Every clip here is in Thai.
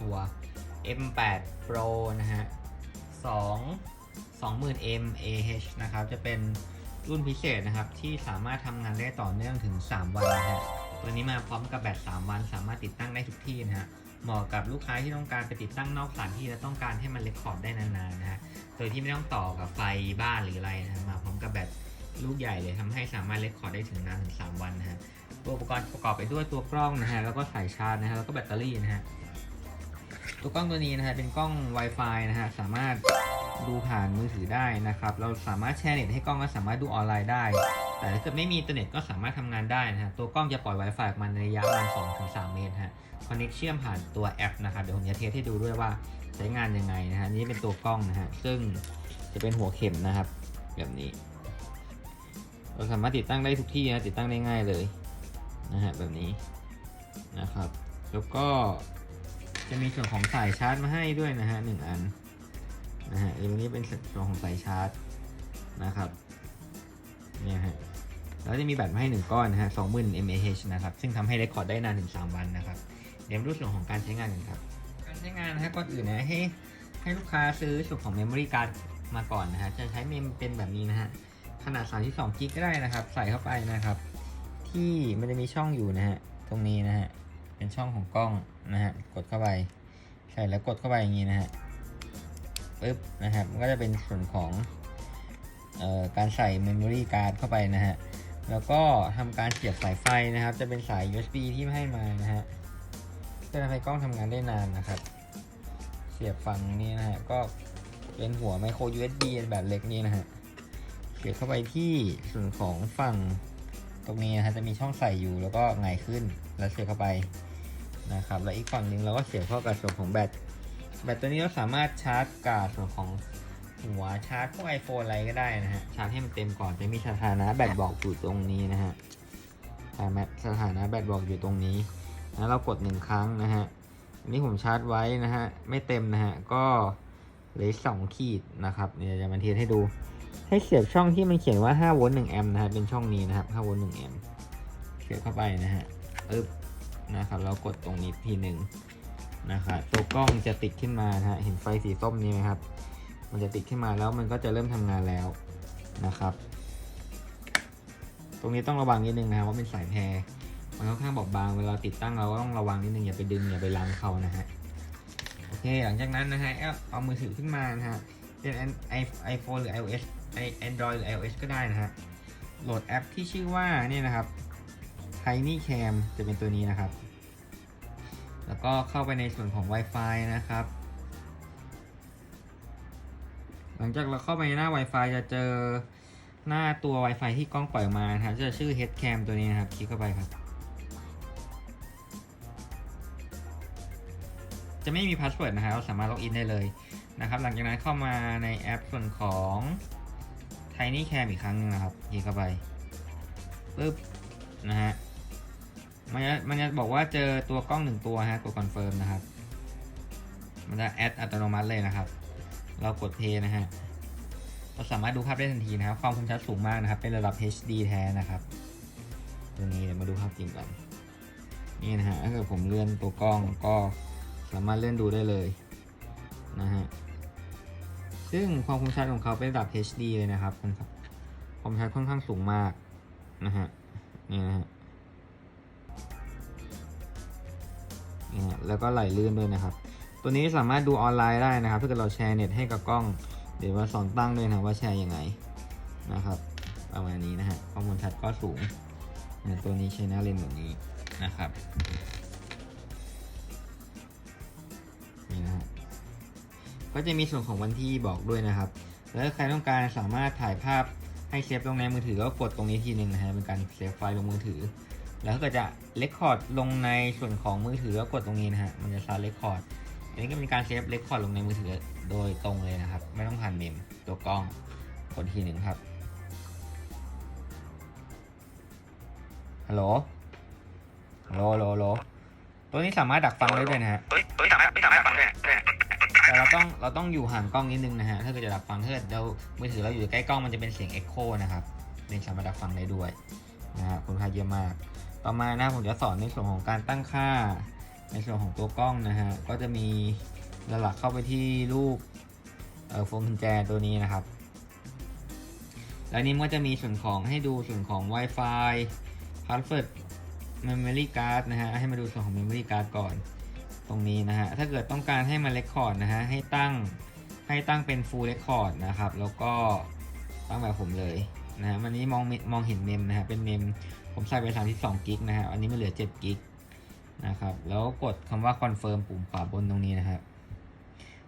ตัว M8 Pro นะฮะ2 20,000 mAh นะครับ จะเป็นรุ่นพิเศษนะครับ ที่สามารถทำงานได้ต่อเนื่องถึง 3 วันนะฮะตัวนี้มาพร้อมกับแบต 3 วัน สามารถติดตั้งได้ทุกที่นะฮะเหมาะกับลูกค้าที่ต้องการไปติดตั้งนอกสถานที่และต้องการให้มันเรคคอร์ดได้นานๆนะฮะโดยที่ไม่ต้องต่อกับไฟบ้านหรืออะไรนะฮะมาพร้อมกับแบตลูกใหญ่เลยทำให้สามารถเรคคอร์ดได้ถึงนานถึง 3 วันนะฮะตัวอุปกรณ์ประกอบไปด้วยตัวกล้องนะฮะแล้วก็สายชาร์จนะฮะแล้วก็แบตเตอรี่นะฮะ ตัวกล้องตัวนี้นะฮะเป็นกล้อง Wi-Fi นะฮะสามารถดูผ่านมือถือได้นะครับ เราสามารถแชร์เน็ตให้กล้องและสามารถดูออนไลน์ได้ แต่ถ้าเกิดไม่มีอินเทอร์เน็ตก็สามารถทำงานได้นะฮะตัวกล้องจะปล่อย Wi-Fi ออกมาในระยะประมาณ2-3 เมตรฮะคอนเน็กเชื่อมผ่านตัวแอปนะครับเดี๋ยวผมจะเทสให้ดูด้วยว่าใช้งานยังไงนะฮะนี่เป็นตัวกล้องนะฮะซึ่งจะเป็นหัวเข็มนะครับ แบบนี้ เราสามารถติดตั้งได้ทุกที่นะติดตั้งได้ง่ายเลยนะฮะแบบนี้นะครับ แล้วก็ จะมีส่วนของสายชาร์จมาให้ด้วยนะฮะหนึ่งอันนะฮะตรงนี้เป็นส่วนของสายชาร์จนะครับเนี่ยฮะแล้วจะมีแบตมาให้หนึ่งก้อนนะฮะสองหมื่น mAh นะครับ ซึ่งทำให้เรคคอร์ดได้นานถึง3วันนะครับ เดี๋ยวมาดูส่วนของการใช้งานกันครับ การใช้งานนะฮะก่อนอื่นนะให้ให้ลูกค้าซื้อส่วนของ Memory Card มาก่อนนะฮะ จะใช้เมมเป็นแบบนี้นะฮะ ขนาด 32กิกก็ได้นะครับ ใส่เข้าไปนะครับ ที่มันจะมีช่องอยู่นะฮะ ตรงนี้นะฮะ เป็นช่องของกล้อง นะฮะกดเข้าไปใส่แล้วกดเข้าไปอย่างนี้นะฮะปึ๊บนะครับก็จะเป็นส่วนของออการใส่ Memory Card เข้าไปนะฮะแล้วก็ทำการเสียบสายไฟนะครับ จะเป็นสาย USB ที่ให้มานะฮะเพื่อทำให้กล้องทำงานได้นานนะครับ เสียบฝั่งนี้นะฮะก็เป็นหัวไมโคร USB แบบเล็กนี้นะฮะเสียบเข้าไปที่ส่วนของฝั่งตรงนี้นะฮะจะมีช่องใส่อยู่แล้วก็ไงขึ้นแล้วเสียบเข้าไป นะครับแล้วอีกฝั่งหนึ่งเราก็เสียบเข้ากับส่วนของแบตแบตตัวนี้เราสามารถชาร์จกับส่วนของหัวชาร์จพวก iPhone อะไรก็ได้นะฮะชาร์จให้มันเต็มก่อนจะมีสถานะแบตบอกอยู่ตรงนี้นะฮะสถานะแบตบอกอยู่ตรงนี้นะเรากดหนึ่งครั้งนะฮะอันนี้ผมชาร์จไว้นะฮะไม่เต็มนะฮะก็เหลือสองขีดนะครับเดี๋ยวจะมาเทสให้ดูให้เสียบช่องที่มันเขียนว่า5โวลต์1แอมป์นะฮะเป็นช่องนี้นะครับ5โวลต์1แอมป์เสียบเข้าไปนะฮะปึ๊บ นะครับเรากดตรงนี้ทีหนึ่งนะครับตัวกล้องจะติดขึ้นมานะฮะเห็นไฟสีส้มนี้ไหมครับ มันจะติดขึ้นมาแล้วมันก็จะเริ่มทำงานแล้วนะครับ ตรงนี้ต้องระวังนิดนึงนะครับว่าเป็นสายแพรมันค่อนข้างบอบบางเวลาติดตั้งเราก็ต้องระวังนิดนึงอย่าไปดึงอย่าไปล้างเขานะฮะโอเค หลังจากนั้นนะฮะเอาเอามือถือขึ้นมานะฮะเป็นไอโฟนหรือ iOS ไอ Android หรือ iOS ก็ได้นะฮะโหลดแอปที่ชื่อว่านี่นะครับ Tiny Cam จะเป็นตัวนี้นะครับ แล้วก็เข้าไปในส่วนของ Wi-Fi นะครับ หลังจากเราเข้าไปในหน้า Wi-Fi จะเจอหน้าตัว Wi-Fi ที่กล้องปล่อยมานะครับ จะชื่อ Headcam ตัวนี้นะครับคลิกเข้าไปครับ จะไม่มีพาสเวิร์ดนะครับเราสามารถล็อกอินได้เลยนะครับ หลังจากนั้นเข้ามาในแอปส่วนของ Tiny Cam อีกครั้งหนึงนะครับคลิกเข้าไปปึ๊บนะฮะ มันจะมันจะบอกว่าเจอตัวกล้องหนึ่งตัวฮะกดคอนเฟิร์มนะครับ มันจะแอดอัตโนมัติเลยนะครับ เรากดเพย์นะฮะเราสามารถดูภาพได้ทันทีนะครับ ความคมชัดสูงมากนะครับ เป็นระดับ HD แท้นะครับ ตัวนี้เดี๋ยวมาดูภาพจริงกันนี่นะฮะถ้าเกิดผมเลื่อนตัวกล้องก็สามารถเลื่อนดูได้เลยนะฮะ ซึ่งความคมชัดของเขาเป็นระดับ HD เลยนะครับครับความชัดค่อนข้างสูงมากนะฮะ นี่นะฮะ แล้วก็ไหลลื่นด้วยนะครับ ตัวนี้สามารถดูออนไลน์ได้นะครับถ้าเกิดเราแชร์เน็ตให้กับกล้อง เดี๋ยวมาสอนตั้งด้วยนะว่าแชร์ยังไงนะครับประมาณนี้นะฮะความคมชัดก็สูงนะตัวนี้ใช้หน้าเลนส์แบบนี้นะครับนี่นะฮะก็จะมีส่วนของวันที่บอกด้วยนะครับ แล้วใครต้องการสามารถถ่ายภาพให้เซฟลงในมือถือก็กดตรงนี้ทีหนึ่งนะฮะเป็นการเซฟไฟล์ลงมือถือ แล้วถ้าเกิดจะเลคคอร์ดลงในส่วนของมือถือก็กดตรงนี้นะฮะ มันจะซาเลคคอร์ด อันนี้ก็เป็นการเซฟเลคคอร์ดลงในมือถือโดยตรงเลยนะครับ ไม่ต้องผ่านเมมตัวกล้องกดทีหนึ่งครับ ฮัลโหล ฮัลโหลฮัลโหลฮัลโหลตัวนี้สามารถดักฟังได้ด้วยนะฮะ ตัวตัวนี้สามารถไม่สามารถฟังได้ได้แต่เราต้องเราต้องอยู่ห่างกล้องนิดนึงนะฮะ ถ้าเกิดจะดักฟังถ้าเกิดเรามือถือเราอยู่ใกล้กล้องมันจะเป็นเสียงเอ็กโคนะครับเป็นสามารถดักฟังได้ด้วยนะฮะคุณค่าเยอะมาก ต่อมานะผมจะสอนในส่วนของการตั้งค่า ในส่วนของตัวกล้องนะฮะก็จะมีหลักเข้าไปที่รูปโฟมกุญแจตัวนี้นะครับ แล้วนี้ก็จะมีส่วนของให้ดูส่วนของ Wi-Fi Password Memory Card นะฮะให้มาดูส่วนของ Memory Card ก่อนตรงนี้นะฮะถ้าเกิดต้องการให้มัน Record นะฮะให้ตั้งให้ตั้งเป็น Full Record นะครับ แล้วก็ตั้งแบบผมเลยนะฮะวันนี้มองมองเห็นเมมนะฮะเป็นเมม ผมใส่ไป32กิกนะฮะอันนี้มันเหลือ7กิกนะครับ แล้วกดคำว่า Confirm ปุ่มขวาบนตรงนี้นะครับ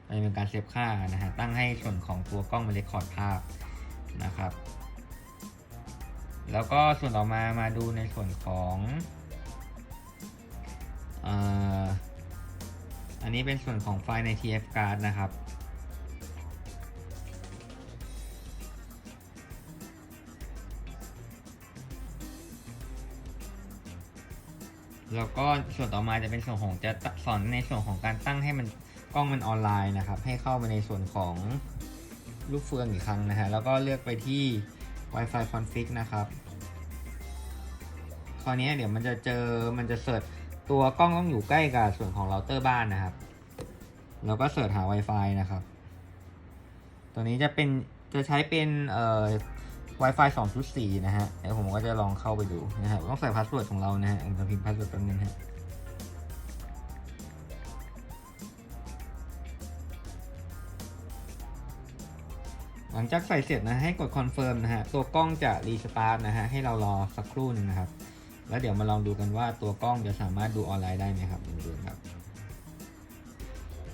มันจะเป็นการเซฟค่านะฮะตั้งให้ส่วนของตัวกล้องมัน Record ภาพนะครับ แล้วก็ส่วนต่อมามาดูในส่วนของอ่ออันนี้เป็นส่วนของไฟล์ใน TF card นะครับ แล้วก็ส่วนต่อมาจะเป็นส่วนของจะสอนในส่วนของการตั้งให้มันกล้องมันออนไลน์นะครับ ให้เข้าไปในส่วนของลูกเฟืองอีกครั้งนะฮะแล้วก็เลือกไปที่ Wi-Fi config นะครับ คราวนี้เดี๋ยวมันจะเจอมันจะเสิร์ชตัวกล้องต้องอยู่ใกล้กับส่วนของเราเตอร์บ้านนะครับ แล้วก็เสิร์ชหา Wi-Fi นะครับ ตัวนี้จะเป็นจะใช้เป็นเอ่อ Wi-Fi 2.4 นะฮะเดี๋ยวผมก็จะลองเข้าไปดูนะฮะต้องใส่พาสเวิร์ดของเรานะฮะผมจะพิมพ์พาสเวิร์ดแป๊บนึงฮะหลังจากใส่เสร็จนะให้กดคอนเฟิร์มนะฮะตัวกล้องจะรีสตาร์ทนะฮะให้เรารอสักครู่หนึ่งนะครับ แล้วเดี๋ยวมาลองดูกันว่าตัวกล้องจะสามารถดูออนไลน์ได้ไหมครับดูครับ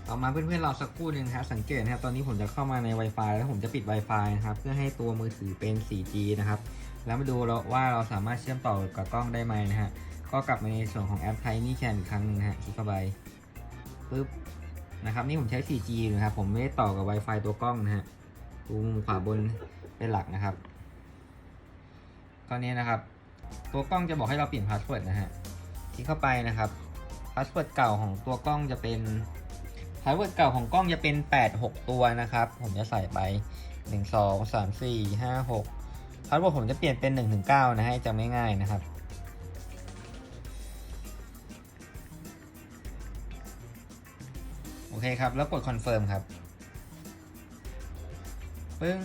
ต่อมาเพื่อนๆเราสักครู่หนึ่งครับสังเกตนะครับตอนนี้ผมจะเข้ามาใน Wi-Fi แล้วผมจะปิด Wi-Fi นะครับเพื่อให้ตัวมือถือเป็น 4G นะครับแล้วมาดูเราว่าเราสามารถเชื่อมต่อกับกล้องได้ไหมนะฮะก็กลับมาในส่วนของแอป Tiny Cam อีกครั้งหนึงนะฮะคลิกเข้าไปปึ๊บนะครับนี่ผมใช้ 4G นะครับผมไม่ได้ต่อกับ Wi-Fi ตัวกล้องนะฮะดูมุมขวาบนเป็นหลักนะครับก็นี้นะครับ ตัวกล้องจะบอกให้เราเปลี่ยนพาสเวิร์ดนะฮะคลิกเข้าไปนะครับพาสเวิร์ดเก่าของตัวกล้องจะเป็น พาสเวิร์ดเก่าของกล้องจะเป็น 8 6 ตัวนะครับ ผมจะใส่ไป 1 2 3 4 5 6พาสเวิร์ดผมจะเปลี่ยนเป็น1ถึง9นะให้จำง่ายๆนะครับ โอเคครับ แล้วกดคอนเฟิร์มครับปึ้ง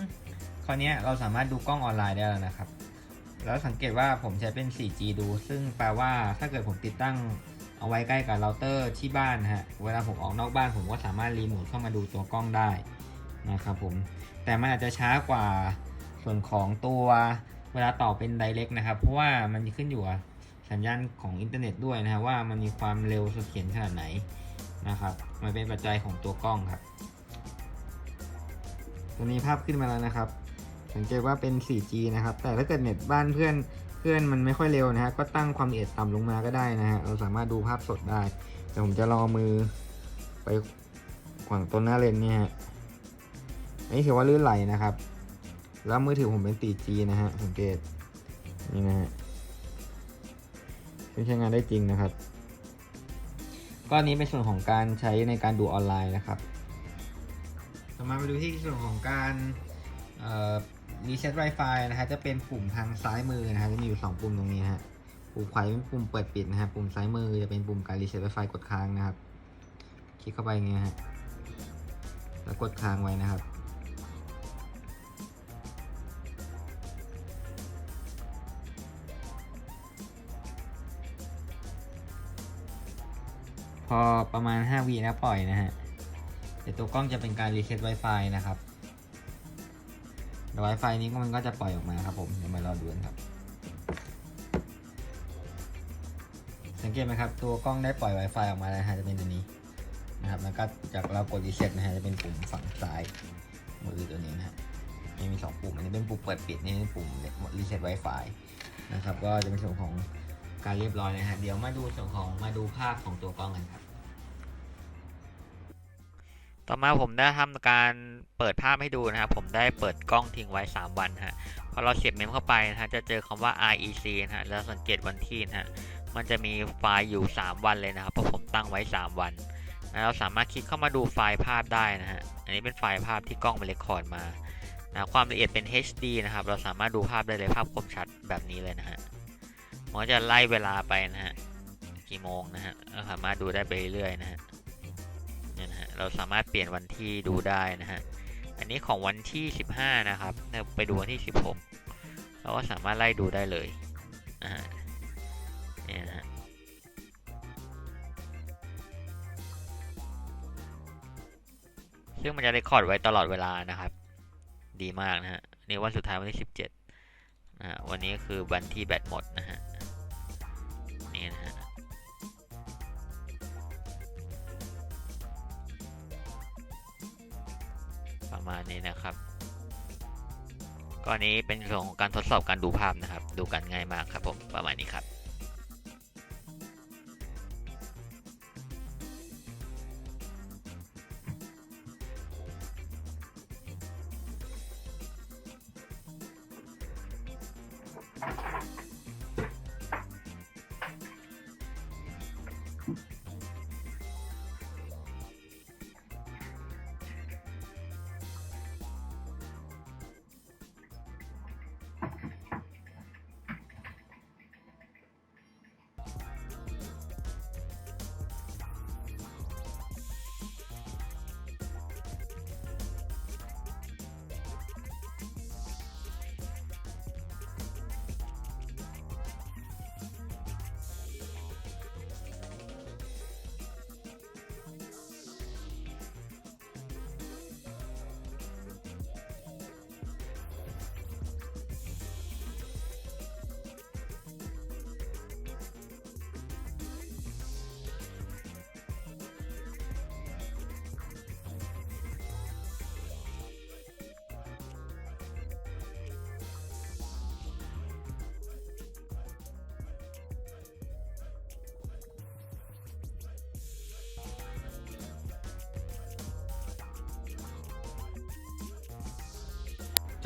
คราวนี้เราสามารถดูกล้องออนไลน์ได้แล้วนะครับ แล้วสังเกตว่าผมใช้เป็น 4G ดู ซึ่งแปลว่าถ้าเกิดผมติดตั้ง เอาไว้ใกล้กับเราเตอร์ที่บ้านฮะ เวลาผมออกนอกบ้านผมก็สามารถรีโมทเข้ามาดูตัวกล้องได้นะครับผม แต่มันอาจจะช้ากว่าส่วนของตัวเวลาต่อเป็น Direct นะครับ เพราะว่ามันขึ้นอยู่กับสัญญาณของอินเทอร์เน็ตด้วยนะฮะว่ามันมีความเร็วเสถียรขนาดไหนนะครับ มันเป็นปัจจัยของตัวกล้องครับ ตัวนี้ภาพขึ้นมาแล้วนะครับ สังเกตว่าเป็น 4G นะครับ แต่ถ้าเกิดเน็ตบ้านเพื่อน เพื่อนมันไม่ค่อยเร็วนะฮะก็ตั้งความละเอียดต่ำลงมาก็ได้นะฮะเราสามารถดูภาพสดได้แต่ผมจะรอมือไปขวางต้นหน้าเลนเนี่ยฮะอันนี้ถือว่าลื่นไหลนะครับ แล้วมือถือผมเป็น 4G นะฮะสังเกตนี่นะฮะใช้งานได้จริงนะครับก็อันนี้เป็นส่วนของการใช้ในการดูออนไลน์นะครับ ต่อมาไปดูที่ส่วนของการ รีเซ็ต Wi-Fi นะฮะจะเป็นปุ่มทางซ้ายมือนะฮะจะมีอยู่ 2 ปุ่มตรงนี้ฮะปุ่มขวาเป็นปุ่มเปิดปิดนะฮะปุ่มซ้ายมือจะเป็นปุ่มการรีเซ็ต Wi-Fi กดค้างนะครับ คลิกเข้าไปอย่างเงี้ยฮะแล้วกดค้างไว้นะครับพอประมาณ 5วีนะปล่อยนะฮะ เดี๋ยวตัวกล้องจะเป็นการรีเซ็ต Wi-Fi นะครับ เดี๋ยว Wi-Fi นี้ก็มันก็จะปล่อยออกมาครับผม เดี๋ยวมารอดูกันครับ สังเกตไหมครับ ตัวกล้องได้ปล่อย Wi-Fi ออกมาแล้วนะฮะจะเป็นตัวนี้นะครับ แล้วก็จากเรากดรีเซ็ตนะฮะจะเป็นปุ่มฝั่งซ้ายมือตัวนี้นะฮะนี่มีสองปุ่ม อันนี้เป็นปุ่มเปิดปิด นี่เป็นปุ่มรีเซ็ต Wi-Fi นะครับ ก็จะเป็นส่วนของการเรียบร้อยนะฮะ เดี๋ยวมาดูส่วนของมาดูภาพของตัวกล้องกันครับ ต่อมาผมได้ทำการเปิดภาพให้ดูนะครับ ผมได้เปิดกล้องทิ้งไว้ 3 วันฮะ พอเราเสียบเมมเข้าไปนะฮะ จะเจอคำว่า REC นะฮะ แล้วสังเกตวันที่นะฮะ มันจะมีไฟล์อยู่ 3 วันเลยนะครับ เพราะผมตั้งไว้ 3 วันนะเราสามารถคลิกเข้ามาดูไฟล์ภาพได้นะฮะ อันนี้เป็นไฟล์ภาพที่กล้องมันเรคคอร์ดมานะความละเอียดเป็น HD นะครับ เราสามารถดูภาพได้เลยภาพคมชัดแบบนี้เลยนะฮะมันจะไล่เวลาไปนะฮะ กี่โมงนะฮะ เราสามารถดูได้ไปเรื่อยๆนะฮะ เนี่ยนะฮะเราสามารถเปลี่ยนวันที่ดูได้นะฮะอันนี้ของวันที่ 15 นะครับเนี่ยไปดูวันที่ 16 เราก็สามารถไล่ดูได้เลยนะฮะเนี่ยนะฮะซึ่งมันจะเรคคอร์ดไว้ตลอดเวลานะครับ ดีมากนะฮะนี่วันสุดท้ายวันที่ 17นะฮะวันนี้คือวันที่แบตหมดนะฮะ ประมาณนี้นะครับก็อนนี้เป็นส่วนของการทดสอบการดูภาพนะครับ ดูกันง่ายมากครับผมประมาณนี้ครับ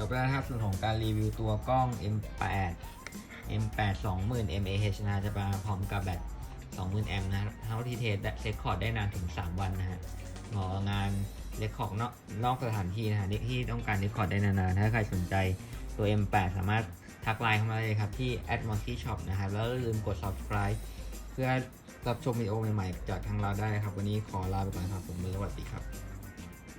บแล้วนะครับ ส่วนของการรีวิวตัวกล้อง M8 M8 20,000 mAh นะจะมาพร้อมกับแบต20,000แอมป์นะเท่าที่เทสเซคคอร์ดได้นานถึง 3 วันนะฮะเหมาะงานเรคคอร์ดนอกนอกสถานที่นะฮะที่ต้องการเรคคอร์ดได้นานๆ ถ้าใครสนใจตัว M8 สามารถทักไลน์เข้ามาเลยครับ ที่ a d m o s k y Shop นะครับ แล้วลืมกด subscribe เพื่อรับชมวิดีโอใหม่ๆ จากทางเราได้นะครับ วันนี้ขอลาไปก่อนครับ ผมสวัสดีครับ